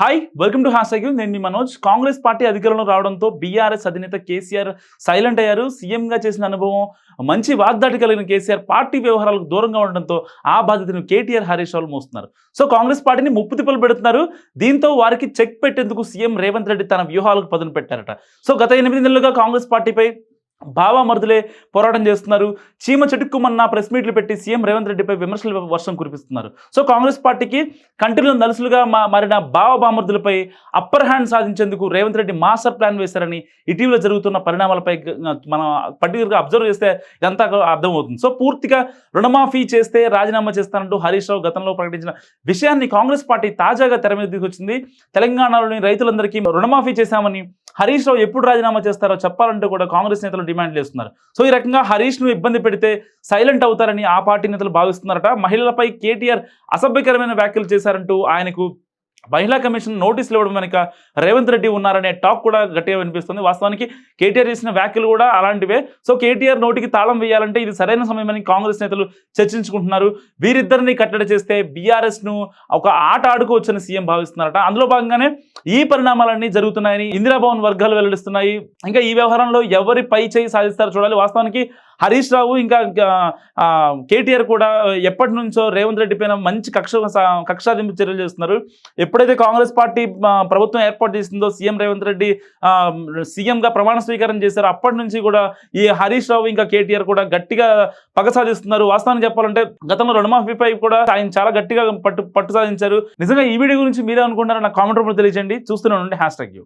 Hi welcome to hash నేను మీ Manoj. Congress party అధికారంలో రావడంతో బీఆర్ఎస్ అధినేత కేసీఆర్ సైలెంట్ అయ్యారు. సీఎంగా చేసిన అనుభవం మంచి వాగ్దాటి కలిగిన కేసీఆర్ పార్టీ వ్యవహారాలకు దూరంగా ఉండడంతో ఆ బాధ్యతను కేటీఆర్ హరీష్ రావులు మోస్తున్నారు. సో కాంగ్రెస్ పార్టీని ముప్పు తిప్పలు పెడుతున్నారు. దీంతో వారికి చెక్ పెట్టేందుకు సీఎం రేవంత్ రెడ్డి తన వ్యూహాలకు పదును పెట్టారట. సో గత ఎనిమిది నెలలుగా కాంగ్రెస్ పార్టీపై భావామరుదులే పోరాటం చేస్తున్నారు. చీమ చెట్టుకుమన్న ప్రెస్ మీట్లు పెట్టి సీఎం రేవంత్ రెడ్డిపై విమర్శలు వర్షం కురిపిస్తున్నారు. సో కాంగ్రెస్ పార్టీకి కంటిలో నలుసులుగా మా మారిన బావ బామర్దులపై అప్పర్ హ్యాండ్ సాధించేందుకు రేవంత్ రెడ్డి మాస్టర్ ప్లాన్ వేశారని ఇటీవల జరుగుతున్న పరిణామాలపై మనం పర్టికులర్గా అబ్జర్వ్ చేస్తే ఇదంతా అర్థమవుతుంది. సో పూర్తిగా రుణమాఫీ చేస్తే రాజీనామా చేస్తానంటూ హరీష్ రావు గతంలో ప్రకటించిన విషయాన్ని కాంగ్రెస్ పార్టీ తాజాగా తెర మీద తీసుకొచ్చింది తెలంగాణలోని రైతులందరికీ రుణమాఫీ చేశామని హరీష్ రావు ఎప్పుడు రాజీనామా చేస్తారో చెప్పాలంటూ కూడా కాంగ్రెస్ నేతలు డిమాండ్ చేస్తున్నారు. సో ఈ రకంగా హరీష్ను ఇబ్బంది పెడితే సైలెంట్ అవుతారని ఆ పార్టీ నేతలు భావిస్తున్నారట. మహిళలపై కేటీఆర్ అసభ్యకరమైన వ్యాఖ్యలు చేశారంటూ ఆయనకు మహిళా కమిషన్ నోటీసులు ఇవ్వడం వెనుక రేవంత్ రెడ్డి ఉన్నారనే టాక్ కూడా గట్టిగా వినిపిస్తుంది. వాస్తవానికి కేటీఆర్ చేసిన వ్యాఖ్యలు కూడా అలాంటివే. సో కేటీఆర్ నోటికి తాళం వేయాలంటే ఇది సరైన సమయమని కాంగ్రెస్ నేతలు చర్చించుకుంటున్నారు. వీరిద్దరిని కట్టడి చేస్తే బీఆర్ఎస్ను ఒక ఆట ఆడుకోవచ్చని సీఎం భావిస్తున్నారట. అందులో భాగంగానే ఈ పరిణామాలన్నీ జరుగుతున్నాయని ఇందిరాభవన్ వర్గాలు వెల్లడిస్తున్నాయి. ఇంకా ఈ వ్యవహారంలో ఎవరి పై చేయి సాధిస్తారో చూడాలి. వాస్తవానికి హరీష్ రావు ఇంకా కేటీఆర్ కూడా ఎప్పటి నుంచో రేవంత్ రెడ్డి పైన మంచి కక్ష కక్షాదింపు చర్యలు చేస్తున్నారు. ఎప్పుడైతే కాంగ్రెస్ పార్టీ ప్రభుత్వం ఏర్పాటు చేసిందో సీఎం రేవంత్ రెడ్డి సీఎంగా ప్రమాణ స్వీకారం చేశారు. అప్పటి నుంచి కూడా ఈ హరీష్ రావు ఇంకా కేటీఆర్ కూడా గట్టిగా పగ సాధిస్తున్నారు. వాస్తవాన్ని చెప్పాలంటే గతంలో రుణమాఫీపై కూడా ఆయన చాలా గట్టిగా పట్టు పట్టు సాధించారు. నిజంగా ఈ వీడియో గురించి మీరే అనుకుంటారో నా కామెంట్ రూపంలో తెలియజేయండి. చూస్తూనే ఉండండి. Hashtag you.